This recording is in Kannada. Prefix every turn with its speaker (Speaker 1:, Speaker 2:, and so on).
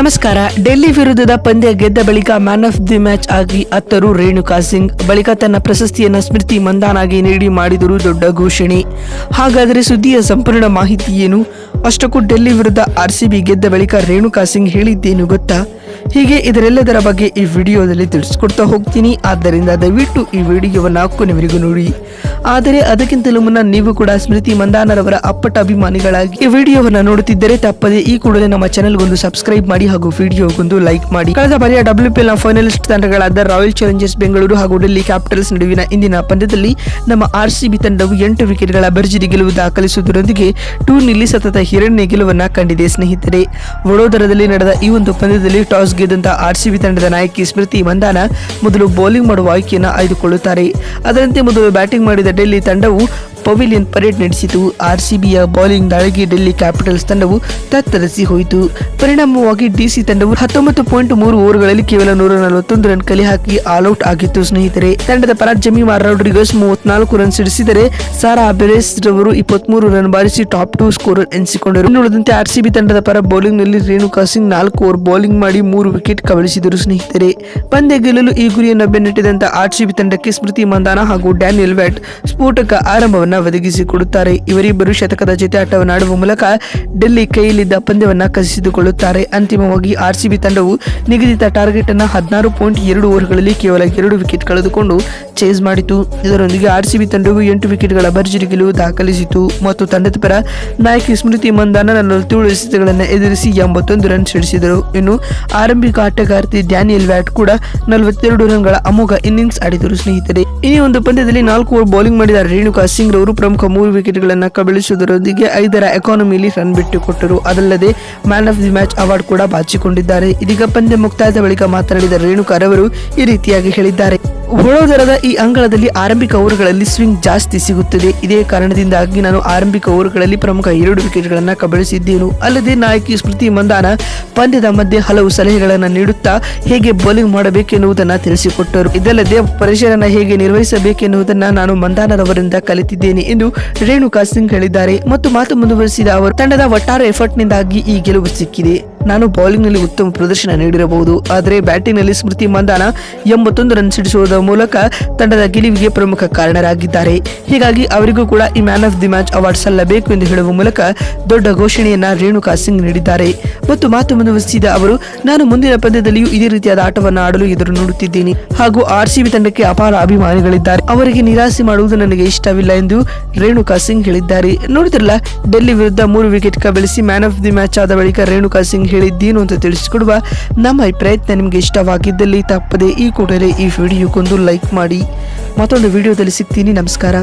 Speaker 1: ನಮಸ್ಕಾರ. ಡೆಲ್ಲಿ ವಿರುದ್ಧದ ಪಂದ್ಯ ಗೆದ್ದ ಬಳಿಕ ಮ್ಯಾನ್ ಆಫ್ ದಿ ಮ್ಯಾಚ್ ಆಗಿ ಅತ್ತರು ರೇಣುಕಾ ಸಿಂಗ್. ಬಳಿಕ ತನ್ನ ಪ್ರಶಸ್ತಿಯನ್ನ ಸ್ಮೃತಿ ಮಂದಾನಾಗಿ ನೀಡಿ ಮಾಡಿದರು ದೊಡ್ಡ ಘೋಷಣೆ. ಹಾಗಾದರೆ ಸುದ್ದಿಯ ಸಂಪೂರ್ಣ ಮಾಹಿತಿ ಏನು? ಅಷ್ಟಕ್ಕೂ ಡೆಲ್ಲಿ ವಿರುದ್ಧ ಆರ್ ಸಿ ಬಿ ಗೆದ್ದ ಬಳಿಕ ರೇಣುಕಾ ಸಿಂಗ್ ಹೇಳಿದ್ದೇನು ಗೊತ್ತಾ? ಹೀಗೆ ಇದರೆಲ್ಲದರ ಬಗ್ಗೆ ಈ ವಿಡಿಯೋದಲ್ಲಿ ತಿಳಿಸ್ಕೊಡ್ತಾ ಹೋಗ್ತೀನಿ. ಆದ್ದರಿಂದ ದಯವಿಟ್ಟು ಈ ವಿಡಿಯೋವನ್ನು ಕೊನೆವರೆಗೂ ನೋಡಿ. ಆದರೆ ಅದಕ್ಕಿಂತಲೂ ಮುನ್ನ ನೀವು ಕೂಡ ಸ್ಮೃತಿ ಮಂದಾನರವರ ಅಪ್ಪಟ ಅಭಿಮಾನಿಗಳಾಗಿ ಈ ವಿಡಿಯೋವನ್ನು ನೋಡುತ್ತಿದ್ದರೆ ತಪ್ಪದೆ ಈ ಕೂಡಲೇ ನಮ್ಮ ಚಾನೆಲ್ಗೊಂದು ಸಬ್ಸ್ಕ್ರೈಬ್ ಮಾಡಿ ಹಾಗೂ ವಿಡಿಯೋಗೊಂದು ಲೈಕ್ ಮಾಡಿ. ಕಳೆದ ಬಾರಿಯ ಡಬ್ಲ್ಯೂ ಪಿ ಎಲ್ ಫೈನಲಿಸ್ಟ್ ತಂಡಗಳಾದ ರಾಯಲ್ ಚಾಲೆಂಜರ್ಸ್ ಬೆಂಗಳೂರು ಹಾಗೂ ಡೆಲ್ಲಿ ಕ್ಯಾಪಿಟಲ್ಸ್ ನಡುವಿನ ಇಂದಿನ ಪಂದ್ಯದಲ್ಲಿ ನಮ್ಮ ಆರ್ ತಂಡವು ಎಂಟು ವಿಕೆಟ್ಗಳ ಭರ್ಜರಿ ಗೆಲುವು ದಾಖಲಿಸುವುದರೊಂದಿಗೆ ಟೂರ್ನಿಲಿ ಸತತ ಎರಡನೇ ಗೆಲುವನ್ನು ಕಂಡಿದೆ. ಸ್ನೇಹಿತರೆ, ವಡೋದರದಲ್ಲಿ ನಡೆದ ಈ ಒಂದು ಪಂದ್ಯದಲ್ಲಿ ಟಾಸ್ ಗೆದ್ದಂತ ಆರ್ ತಂಡದ ನಾಯಕಿ ಸ್ಮೃತಿ ಮಂದಾನ ಮೊದಲು ಬೌಲಿಂಗ್ ಮಾಡುವ ಆಯ್ಕೆಯನ್ನು ಆಯ್ದುಕೊಳ್ಳುತ್ತಾರೆ. ಅದರಂತೆ ಮೊದಲು ಬ್ಯಾಟಿಂಗ್ ಮಾಡಿದ ಡೆಲ್ಲಿ ತಂಡವು ಪವಿಲಿಯನ್ ಪರೇಡ್ ನಡೆಸಿತು. ಆರ್ಸಿಬಿಯ ಬೌಲಿಂಗ್ ದಾಳಿಗೆ ಡೆಲ್ಲಿ ಕ್ಯಾಪಿಟಲ್ಸ್ ತಂಡವು ತತ್ತರಿಸಿ ಹೋಯಿತು. ಪರಿಣಾಮವಾಗಿ ಡಿಸಿ ತಂಡವು ಹತ್ತೊಂಬತ್ತು ಪಾಯಿಂಟ್ ಮೂರು ಓವರ್ಗಳಲ್ಲಿ ಕೇವಲ ನೂರ ನಲವತ್ತೊಂದು ರನ್ ಕಲೆ ಹಾಕಿ ಆಲ್ಔಟ್ ಆಗಿತ್ತು ಸ್ನೇಹಿತರೆ. ತಂಡದ ಪರ ಜಮೀಮಾರ್ ರಾಡ್ರಿಗಸ್ ಮೂವತ್ನಾಲ್ಕು ರನ್ ಸಿಡಿಸಿದರೆ ಸಾರಾ ಅಬೆರೇಸ್ ರವರು ಇಪ್ಪತ್ಮೂರು ರನ್ ಬಾರಿಸಿ ಟಾಪ್ ಟೂ ಸ್ಕೋರರ್ ಎನಿಸಿಕೊಂಡರು. ಇನ್ನುಳಿದಂತೆ ಆರ್ಸಿಬಿ ತಂಡದ ಪರ ಬೌಲಿಂಗ್ನಲ್ಲಿ ರೇಣುಕಾ ಸಿಂಗ್ ನಾಲ್ಕು ಓವರ್ ಬೌಲಿಂಗ್ ಮಾಡಿ ಮೂರು ವಿಕೆಟ್ ಕಬಳಿಸಿದರು ಸ್ನೇಹಿತರೆ. ಪಂದ್ಯ ಗೆಲ್ಲಲು ಈ ಗುರಿಯನ್ನು ಬೆನ್ನಟ್ಟಿದಂತ ಆರ್ಸಿಬಿ ತಂಡಕ್ಕೆ ಸ್ಮೃತಿ ಮಂದಾನ ಹಾಗೂ ಡ್ಯಾನಿಯಲ್ ವ್ಯಾಟ್ ಸ್ಫೋಟಕ ಆರಂಭವನ್ನ ಒದಗಿಸಿಕೊಡುತ್ತಾರೆ ಇವರಿಬ್ಬರು ಶತಕದ ಜೊತೆ ಆಟವನ್ನಾಡುವ ಮೂಲಕ ಡೆಲ್ಲಿ ಕೈಯಲ್ಲಿದ್ದ ಪಂದ್ಯವನ್ನ ಕಸಿದುಕೊಳ್ಳುತ್ತಾರೆ. ಅಂತಿಮವಾಗಿ ಆರ್ಸಿಬಿ ತಂಡವು ನಿಗದಿತ ಟಾರ್ಗೆಟ್ ಅನ್ನ ಹದಿನಾರು ಪಾಯಿಂಟ್ ಎರಡು ಓವರ್ಗಳಲ್ಲಿ ಕೇವಲ ಎರಡು ವಿಕೆಟ್ ಕಳೆದುಕೊಂಡು ಚೇಸ್ ಮಾಡಿತು. ಇದರೊಂದಿಗೆ ಆರ್ಸಿಬಿ ತಂಡವು ಎಂಟು ವಿಕೆಟ್ಗಳ ಭರ್ಜರಿ ಗೆಲುವು ದಾಖಲಿಸಿತು. ಮತ್ತು ತಂಡದ ಪರ ನಾಯಕಿ ಸ್ಮೃತಿ ಮಂದಾನ ನಲವತ್ತೇಳು ಎದುರಿಸಿ ಎಂಬತ್ತೊಂದು ರನ್ ಸಿಡಿಸಿದರು. ಇನ್ನು ಆರಂಭಿಕ ಆಟಗಾರ್ತಿ ಡ್ಯಾನಿಯಲ್ ವ್ಯಾಟ್ ಕೂಡ ನಲವತ್ತೆರಡು ರನ್ಗಳ ಅಮೋಘ ಇನ್ನಿಂಗ್ಸ್ ಆಡಿದರು ಸ್ನೇಹಿತರೆ ಈ ಒಂದು ಪಂದ್ಯದಲ್ಲಿ ನಾಲ್ಕು ಓವರ್ ಬೌಲಿಂಗ್ ಮಾಡಿದ ರೇಣುಕಾ ಸಿಂಗ್ ರವರು ಪ್ರಮುಖ ಮೂರು ವಿಕೆಟ್ಗಳನ್ನು ಕಬಳಿಸುವುದರೊಂದಿಗೆ ಐದರ ಎಕಾನಮಿಲಿ ರನ್ ಬಿಟ್ಟುಕೊಟ್ಟರು. ಅದಲ್ಲದೆ man of the match award ಕೂಡ ಬಾಚಿಕೊಂಡಿದ್ದಾರೆ. ಇದೀಗ ಪಂದ್ಯ ಮುಕ್ತಾಯದ ಬಳಿಕ ಮಾತನಾಡಿದ ರೇಣುಕಾರ್ ಅವರು ಈ ರೀತಿಯಾಗಿ ಹೇಳಿದ್ದಾರೆ. ವಡೋದರದ ಈ ಅಂಗಳದಲ್ಲಿ ಆರಂಭಿಕ ಓವರ್ಗಳಲ್ಲಿ ಸ್ವಿಂಗ್ ಜಾಸ್ತಿ ಸಿಗುತ್ತದೆ. ಇದೇ ಕಾರಣದಿಂದಾಗಿ ನಾನು ಆರಂಭಿಕ ಓವರ್ಗಳಲ್ಲಿ ಪ್ರಮುಖ ಎರಡು ವಿಕೆಟ್ಗಳನ್ನು ಕಬಳಿಸಿದ್ದೇನು. ಅಲ್ಲದೆ ನಾಯಕಿ ಸ್ಮೃತಿ ಮಂದಾನ ಪಂದ್ಯದ ಮಧ್ಯೆ ಹಲವು ಸಲಹೆಗಳನ್ನು ನೀಡುತ್ತಾ ಹೇಗೆ ಬೌಲಿಂಗ್ ಮಾಡಬೇಕೆನ್ನುವುದನ್ನು ತಿಳಿಸಿಕೊಟ್ಟರು. ಇದಲ್ಲದೆ ಪರಿಶೀಲನೆ ಹೇಗೆ ನಿರ್ವಹಿಸಬೇಕೆನ್ನುವುದನ್ನು ನಾನು ಮಂದಾನರವರಿಂದ ಕಲಿತಿದ್ದೇನೆ ಎಂದು ರೇಣುಕಾ ಸಿಂಗ್ ಹೇಳಿದ್ದಾರೆ. ಮತ್ತು ಮಾತು ಮುಂದುವರಿಸಿದ ಅವರು, ತಂಡದ ಒಟ್ಟಾರೆ ಎಫರ್ಟ್ನಿಂದಾಗಿ ಈ ಗೆಲುವು ಸಿಕ್ಕಿದೆ. ನಾನು ಬೌಲಿಂಗ್ನಲ್ಲಿ ಉತ್ತಮ ಪ್ರದರ್ಶನ ನೀಡಿರಬಹುದು. ಆದರೆ ಬ್ಯಾಟಿಂಗ್ನಲ್ಲಿ ಸ್ಮೃತಿ ಮಂದಾನ ಎಂಬತ್ತೊಂದು ರನ್ ಸಿಡಿಸುವುದರ ಮೂಲಕ ತಂಡದ ಗೆಲುವಿಗೆ ಪ್ರಮುಖ ಕಾರಣರಾಗಿದ್ದಾರೆ. ಹೀಗಾಗಿ ಅವರಿಗೂ ಕೂಡ ಈ man of the match award ಸಲ್ಲಬೇಕು ಎಂದು ಹೇಳುವ ಮೂಲಕ ದೊಡ್ಡ ಘೋಷಣೆಯನ್ನ ರೇಣುಕಾ ಸಿಂಗ್ ನೀಡಿದ್ದಾರೆ. ಮತ್ತು ಮಾತು ಮುಂದುವರಿಸಿದ ಅವರು, ನಾನು ಮುಂದಿನ ಪಂದ್ಯದಲ್ಲಿಯೂ ಇದೇ ರೀತಿಯಾದ ಆಟವನ್ನು ಆಡಲು ಎದುರು ನೋಡುತ್ತಿದ್ದೇನೆ. ಹಾಗೂ ಆರ್ ಸಿ ಬಿ ತಂಡಕ್ಕೆ ಅಪಾರ ಅಭಿಮಾನಿಗಳಿದ್ದಾರೆ. ಅವರಿಗೆ ನಿರಾಸೆ ಮಾಡುವುದು ನನಗೆ ಇಷ್ಟವಿಲ್ಲ ಎಂದು ರೇಣುಕಾ ಸಿಂಗ್ ಹೇಳಿದ್ದಾರೆ. ನೋಡಿದ್ರಲ್ಲ, ಡೆಲ್ಲಿ ವಿರುದ್ಧ ಮೂರು ವಿಕೆಟ್ ಕಬಳಿಸಿ ಮ್ಯಾನ್ ಆಫ್ ದಿ ಮ್ಯಾಚ್ ಆದ ಬಳಿಕ ರೇಣುಕಾ ಸಿಂಗ್ ಹೇಳಿದ್ದೇನು ಅಂತ ತಿಳಿಸಿಕೊಡುವ ನಮ್ಮ ಈ ಪ್ರಯತ್ನ ನಿಮಗೆ ಇಷ್ಟವಾಗಿದ್ದಲ್ಲಿ ತಪ್ಪದೆ ಈ ಕೂಡಲೇ ಈ ವಿಡಿಯೋಕ್ಕೊಂದು ಲೈಕ್ ಮಾಡಿ. ಮತ್ತೊಂದು ವಿಡಿಯೋದಲ್ಲಿ ಸಿಗ್ತೀನಿ. ನಮಸ್ಕಾರ.